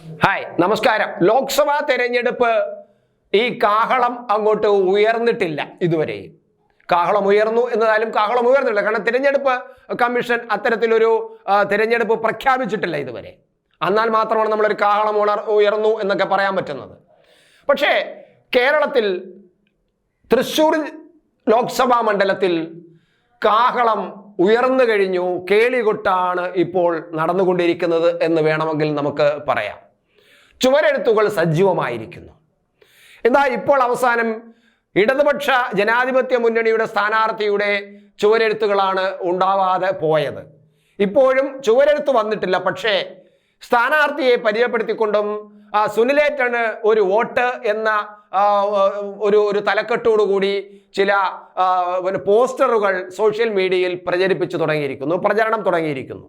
Hi നമസ്കാരം. ലോക്സഭാ തെരഞ്ഞെടുപ്പ് ഈ കാഹളം അങ്ങോട്ട് ഉയർന്നിട്ടില്ല ഇതുവരെയും കാഹളം ഉയർന്നു എന്നതായാലും കാഹളം ഉയർന്നില്ല കാരണം തിരഞ്ഞെടുപ്പ് കമ്മീഷൻ അത്തരത്തിലൊരു തിരഞ്ഞെടുപ്പ് പ്രഖ്യാപിച്ചിട്ടില്ല ഇതുവരെ. എന്നാൽ മാത്രമാണ് നമ്മളൊരു കാഹളം ഉണർ ഉയർന്നു എന്നൊക്കെ പറയാൻ പറ്റുന്നത്. പക്ഷേ കേരളത്തിൽ തൃശ്ശൂർ ലോക്സഭാ മണ്ഡലത്തിൽ കാഹളം ഉയർന്നു കഴിഞ്ഞു. കേളികൊട്ടാണ് ഇപ്പോൾ നടന്നുകൊണ്ടിരിക്കുന്നത് എന്ന് വേണമെങ്കിൽ നമുക്ക് പറയാം. ചുവരെഴുത്തുകൾ സജീവമായിരിക്കുന്നു. എന്താ ഇപ്പോൾ അവസാനം ഇടതുപക്ഷ ജനാധിപത്യ മുന്നണിയുടെ സ്ഥാനാർത്ഥിയുടെ ചുവരെഴുത്തുകളാണ് ഉണ്ടാവാതെ പോയത്. ഇപ്പോഴും ചുവരെഴുത്ത് വന്നിട്ടില്ല പക്ഷേ സ്ഥാനാർത്ഥിയെ പരിചയപ്പെടുത്തിക്കൊണ്ടും ആ, സുനിലേറ്റന് ഒരു വോട്ട് എന്ന ഒരു ഒരു തലക്കെട്ടോടുകൂടി ചില പോസ്റ്ററുകൾ സോഷ്യൽ മീഡിയയിൽ പ്രചരിപ്പിച്ചു തുടങ്ങിയിരിക്കുന്നു പ്രചരണം തുടങ്ങിയിരിക്കുന്നു.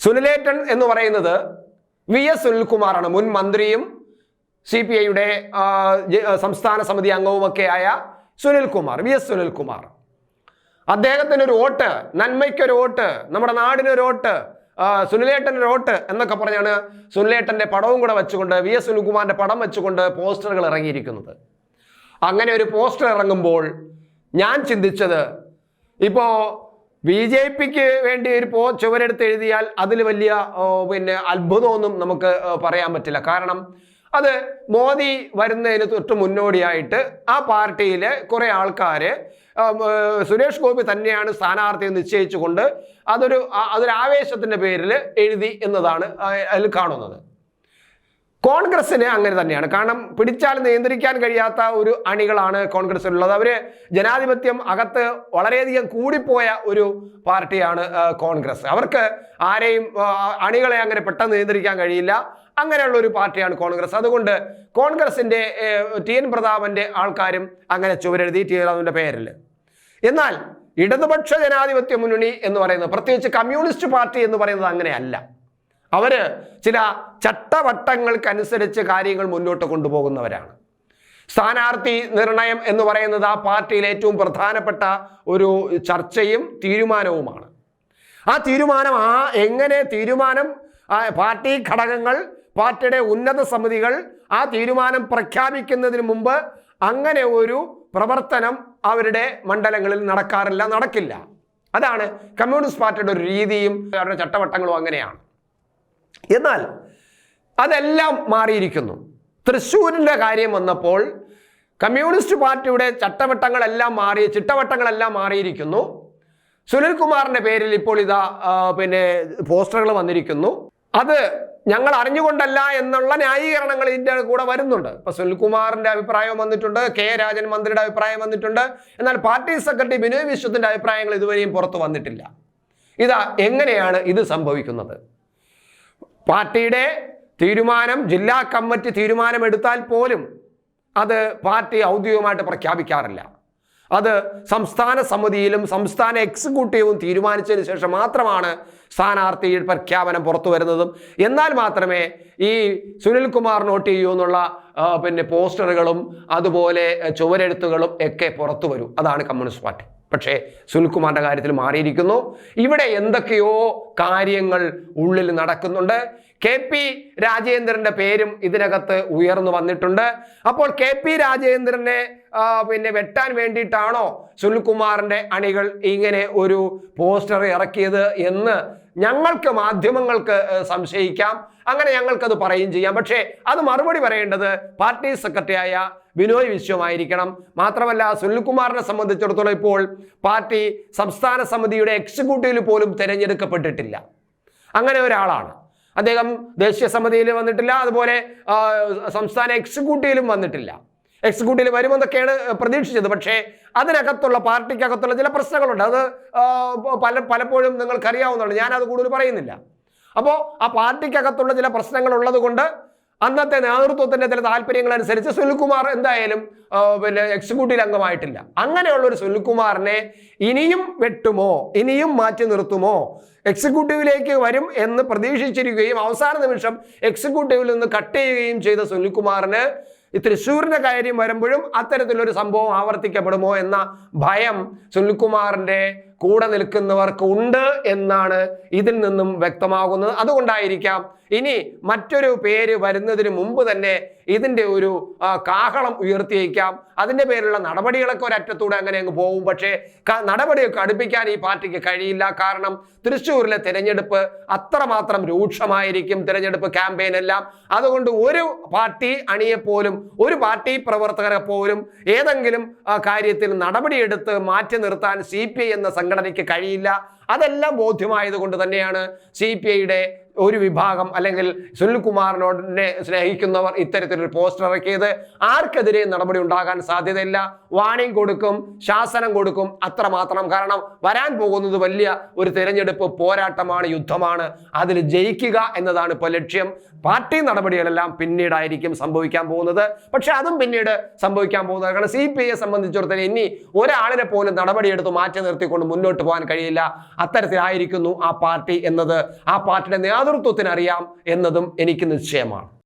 സുനിലേറ്റൻ എന്ന് പറയുന്നത് വി എസ് സുനിൽകുമാറാണ് മുൻ മന്ത്രിയും സി പി ഐയുടെ സംസ്ഥാന സമിതി അംഗവുമൊക്കെ ആയ സുനിൽകുമാർ വി എസ് സുനിൽകുമാർ. അദ്ദേഹത്തിന് ഒരു വോട്ട് നന്മയ്ക്കൊരു വോട്ട് നമ്മുടെ നാടിനൊരു വോട്ട് സുനിലേട്ടന്റെ വോട്ട് എന്നൊക്കെ പറഞ്ഞാണ് സുനിലേട്ടന്റെ പടവും കൂടെ വെച്ചുകൊണ്ട് വി എസ് സുനിൽകുമാറിന്റെ പടം വെച്ചുകൊണ്ട് പോസ്റ്ററുകൾ ഇറങ്ങിയിരിക്കുന്നത്. അങ്ങനെ ഒരു പോസ്റ്റർ ഇറങ്ങുമ്പോൾ ഞാൻ ചിന്തിച്ചത് ഇപ്പോൾ ബി ജെ പിക്ക് വേണ്ടി ഒരു പോ ചുവരെടുത്ത് എഴുതിയാൽ അതിൽ വലിയ പിന്നെ അത്ഭുതമൊന്നും നമുക്ക് പറയാൻ പറ്റില്ല. കാരണം അത് മോദി വരുന്നതിന് തൊട്ട് മുന്നോടിയായിട്ട് ആ പാർട്ടിയിലെ കുറേ ആൾക്കാർ സുരേഷ് ഗോപി തന്നെയാണ് സ്ഥാനാർത്ഥി നിശ്ചയിച്ചുകൊണ്ട് അതൊരു അതൊരു ആവേശത്തിന്റെ പേരിൽ എഴുതി എന്നതാണ് അതിൽ കാണുന്നത്. കോൺഗ്രസ്സിന് അങ്ങനെ തന്നെയാണ്. കാരണം പിടിച്ചാൽ നിയന്ത്രിക്കാൻ കഴിയാത്ത ഒരു അണികളാണ് കോൺഗ്രസ്സിലുള്ളത്. അവർ ജനാധിപത്യം അകത്ത് വളരെയധികം കൂടിപ്പോയ ഒരു പാർട്ടിയാണ് കോൺഗ്രസ്. അവർക്ക് ആരെയും അണികളെ അങ്ങനെ പെട്ടെന്ന് നിയന്ത്രിക്കാൻ കഴിയില്ല. അങ്ങനെയുള്ള ഒരു പാർട്ടിയാണ് കോൺഗ്രസ്. അതുകൊണ്ട് കോൺഗ്രസിന്റെ ടി എൻ പ്രതാപന്റെ ആൾക്കാരും അങ്ങനെ ചുവരെഴുതി ടി എൻ പേരിൽ എന്നാൽ ഇടതുപക്ഷ ജനാധിപത്യ മുന്നണി എന്ന് പറയുന്നത് പ്രത്യേകിച്ച് കമ്മ്യൂണിസ്റ്റ് പാർട്ടി എന്ന് പറയുന്നത് അങ്ങനെയല്ല. അവർ ചില ചട്ടവട്ടങ്ങൾക്കനുസരിച്ച് കാര്യങ്ങൾ മുന്നോട്ട് കൊണ്ടുപോകുന്നവരാണ്. സ്ഥാനാർത്ഥി നിർണയം എന്ന് പറയുന്നത് ആ പാർട്ടിയിൽ ഏറ്റവും പ്രധാനപ്പെട്ട ഒരു ചർച്ചയും തീരുമാനവുമാണ്. ആ തീരുമാനം ആ എങ്ങനെ തീരുമാനം ആ പാർട്ടി ഘടകങ്ങൾ പാർട്ടിയുടെ ഉന്നത സമിതികൾ ആ തീരുമാനം പ്രഖ്യാപിക്കുന്നതിന് മുമ്പ് അങ്ങനെ ഒരു പ്രവർത്തനം അവരുടെ മണ്ഡലങ്ങളിൽ നടക്കാറില്ല നടക്കില്ല. അതാണ് കമ്മ്യൂണിസ്റ്റ് പാർട്ടിയുടെ ഒരു രീതിയും അവരുടെ ചട്ടവട്ടങ്ങളും അങ്ങനെയാണ്. എന്നാൽ അതെല്ലാം മാറിയിരിക്കുന്നു. തൃശ്ശൂരിന്റെ കാര്യം വന്നപ്പോൾ കമ്മ്യൂണിസ്റ്റ് പാർട്ടിയുടെ ചട്ടവട്ടങ്ങളെല്ലാം മാറി ചിട്ടവട്ടങ്ങളെല്ലാം മാറിയിരിക്കുന്നു. സുനിൽകുമാറിന്റെ പേരിൽ ഇപ്പോൾ ഇതാ പിന്നെ പോസ്റ്ററുകൾ വന്നിരിക്കുന്നു. അത് ഞങ്ങൾ അറിഞ്ഞുകൊണ്ടല്ല എന്നുള്ള ന്യായീകരണങ്ങൾ ഇതിന്റെ കൂടെ വരുന്നുണ്ട്. ഇപ്പൊ സുനിൽകുമാറിന്റെ അഭിപ്രായം വന്നിട്ടുണ്ട് കെ രാജൻ മന്ത്രിയുടെ അഭിപ്രായം വന്നിട്ടുണ്ട്. എന്നാൽ പാർട്ടി സെക്രട്ടറി ബിനോയ് വിശ്വത്തിന്റെ അഭിപ്രായങ്ങൾ ഇതുവരെയും പുറത്തു വന്നിട്ടില്ല. ഇതാ എങ്ങനെയാണ് ഇത് സംഭവിക്കുന്നത്? പാർട്ടിയുടെ തീരുമാനം ജില്ലാ കമ്മിറ്റി തീരുമാനമെടുത്താൽ പോലും അത് പാർട്ടി ഔദ്യോഗികമായിട്ട് പ്രഖ്യാപിക്കാറില്ല. അത് സംസ്ഥാന സമിതിയിലും സംസ്ഥാന എക്സിക്യൂട്ടീവും തീരുമാനിച്ചതിന് ശേഷം മാത്രമാണ് സ്ഥാനാർത്ഥി പ്രഖ്യാപനം പുറത്തു വരുന്നതും. എന്നാൽ മാത്രമേ ഈ സുനിൽകുമാർ നോട്ട് ചെയ്യൂ എന്നുള്ള പിന്നെ പോസ്റ്ററുകളും അതുപോലെ ചുവരെഴുത്തുകളും ഒക്കെ പുറത്തു വരൂ. അതാണ് കമ്മ്യൂണിസ്റ്റ് പാർട്ടി. പക്ഷേ സുനിൽകുമാറിന്റെ കാര്യത്തിൽ മാറിയിരിക്കുന്നു. ഇവിടെ എന്തൊക്കെയോ കാര്യങ്ങൾ ഉള്ളിൽ നടക്കുന്നുണ്ട്. കെ പി രാജേന്ദ്രന്റെ പേരും ഇതിനകത്ത് ഉയർന്നു വന്നിട്ടുണ്ട്. അപ്പോൾ കെ പി രാജേന്ദ്രനെ പിന്നെ വെട്ടാൻ വേണ്ടിയിട്ടാണോ സുനിൽകുമാറിന്റെ അണികൾ ഇങ്ങനെ ഒരു പോസ്റ്റർ ഇറക്കിയത് എന്ന് ഞങ്ങൾക്ക് മാധ്യമങ്ങൾക്ക് സംശയിക്കാം. അങ്ങനെ ഞങ്ങൾക്കത് പറയുകയും ചെയ്യാം. പക്ഷേ അത് മറുപടി പറയേണ്ടത് പാർട്ടി സെക്രട്ടറിയായ ബിനോയ് വിശ്വമായിരിക്കണം. മാത്രമല്ല സുനിൽകുമാറിനെ സംബന്ധിച്ചിടത്തോളം ഇപ്പോൾ പാർട്ടി സംസ്ഥാന സമിതിയുടെ എക്സിക്യൂട്ടീവിൽ പോലും തിരഞ്ഞെടുക്കപ്പെട്ടിട്ടില്ല. അങ്ങനെ ഒരാളാണ്. അദ്ദേഹം ദേശീയ സമിതിയിൽ വന്നിട്ടില്ല. അതുപോലെ സംസ്ഥാന എക്സിക്യൂട്ടീവിലും വന്നിട്ടില്ല. എക്സിക്യൂട്ടീവിൽ വരുമെന്നൊക്കെയാണ് പ്രതീക്ഷിച്ചത്. പക്ഷേ അതിനകത്തുള്ള പാർട്ടിക്കകത്തുള്ള ചില പ്രശ്നങ്ങളുണ്ട്. അത് പല പലപ്പോഴും നിങ്ങൾക്കറിയാവുന്നതാണ്. ഞാനത് കൂടുതൽ പറയുന്നില്ല. അപ്പോൾ ആ പാർട്ടിക്കകത്തുള്ള ചില പ്രശ്നങ്ങൾ ഉള്ളത് കൊണ്ട് അന്നത്തെ നേതൃത്വത്തിന്റെ ചില താല്പര്യങ്ങൾ അനുസരിച്ച് സുനിൽകുമാർ എന്തായാലും പിന്നെ എക്സിക്യൂട്ടീവ് അംഗമായിട്ടില്ല. അങ്ങനെയുള്ള ഒരു സുനിൽകുമാറിനെ ഇനിയും വെട്ടുമോ? ഇനിയും മാറ്റി നിർത്തുമോ? എക്സിക്യൂട്ടീവിലേക്ക് വരും എന്ന് പ്രതീക്ഷിച്ചിരിക്കുകയും അവസാന നിമിഷം എക്സിക്യൂട്ടീവിൽ നിന്ന് കട്ട് ചെയ്യുകയും ചെയ്ത സുനിൽകുമാറിന് ഈ തൃശ്ശൂരിന്റെ കാര്യം വരുമ്പോഴും അത്തരത്തിലൊരു സംഭവം ആവർത്തിക്കപ്പെടുമോ എന്ന ഭയം സുനിൽകുമാറിന്റെ കൂടെ നിൽക്കുന്നവർക്ക് ഉണ്ട് എന്നാണ് ഇതിൽ നിന്നും വ്യക്തമാകുന്നത്. അതുകൊണ്ടായിരിക്കാം ഇനി മറ്റൊരു പേര് വരുന്നതിന് മുമ്പ് തന്നെ ഇതിന്റെ ഒരു കാഹളം ഉയർത്തിയേക്കാം. അതിന്റെ പേരിലുള്ള നടപടികളൊക്കെ ഒരറ്റത്തൂടെ അങ്ങനെ അങ്ങ് പോകും പക്ഷേ നടപടിയൊക്കെ അടുപ്പിക്കാൻ ഈ പാർട്ടിക്ക് കഴിയില്ല. കാരണം തൃശ്ശൂരിലെ തിരഞ്ഞെടുപ്പ് അത്രമാത്രം രൂക്ഷമായിരിക്കും. തിരഞ്ഞെടുപ്പ് ക്യാമ്പയിൻ എല്ലാം. അതുകൊണ്ട് ഒരു പാർട്ടി അണിയെപ്പോലും ഒരു പാർട്ടി പ്രവർത്തകരെ പോലും ഏതെങ്കിലും കാര്യത്തിൽ നടപടിയെടുത്ത് മാറ്റി നിർത്താൻ സി എന്ന സംഘടനയ്ക്ക് കഴിയില്ല. അതെല്ലാം ബോധ്യമായത് കൊണ്ട് തന്നെയാണ് സി പി ഐയുടെ ഒരു വിഭാഗം അല്ലെങ്കിൽ സുനിൽകുമാറിനോടിനെ സ്നേഹിക്കുന്നവർ ഇത്തരത്തിലൊരു പോസ്റ്റർ ഇറക്കിയത് ആർക്കെതിരെ നടപടി ഉണ്ടാകാൻ സാധ്യതയില്ല. വാണിംഗ് കൊടുക്കും ശാസനം കൊടുക്കും അത്രമാത്രം. കാരണം വരാൻ പോകുന്നത് വലിയ ഒരു തിരഞ്ഞെടുപ്പ് പോരാട്ടമാണ് യുദ്ധമാണ്. അതിൽ ജയിക്കുക എന്നതാണ് ഇപ്പോൾ ലക്ഷ്യം. പാർട്ടി നടപടികളെല്ലാം പിന്നീടായിരിക്കും സംഭവിക്കാൻ പോകുന്നത്. പക്ഷെ അതും പിന്നീട് സംഭവിക്കാൻ പോകുന്നത് കാരണം സി പി ഐയെ സംബന്ധിച്ചിടത്തോളം ഇനി ഒരാളിനെ പോലും നടപടിയെടുത്ത് മാറ്റി നിർത്തിക്കൊണ്ട് മുന്നോട്ട് പോകാൻ കഴിയില്ല. അത്തരത്തിലായിരിക്കുന്നു ആ പാർട്ടി എന്നത്. ആ പാർട്ടിയുടെ നേതൃത്വത്തിന് അറിയാം എന്നതും എനിക്ക് നിശ്ചയമാണ്.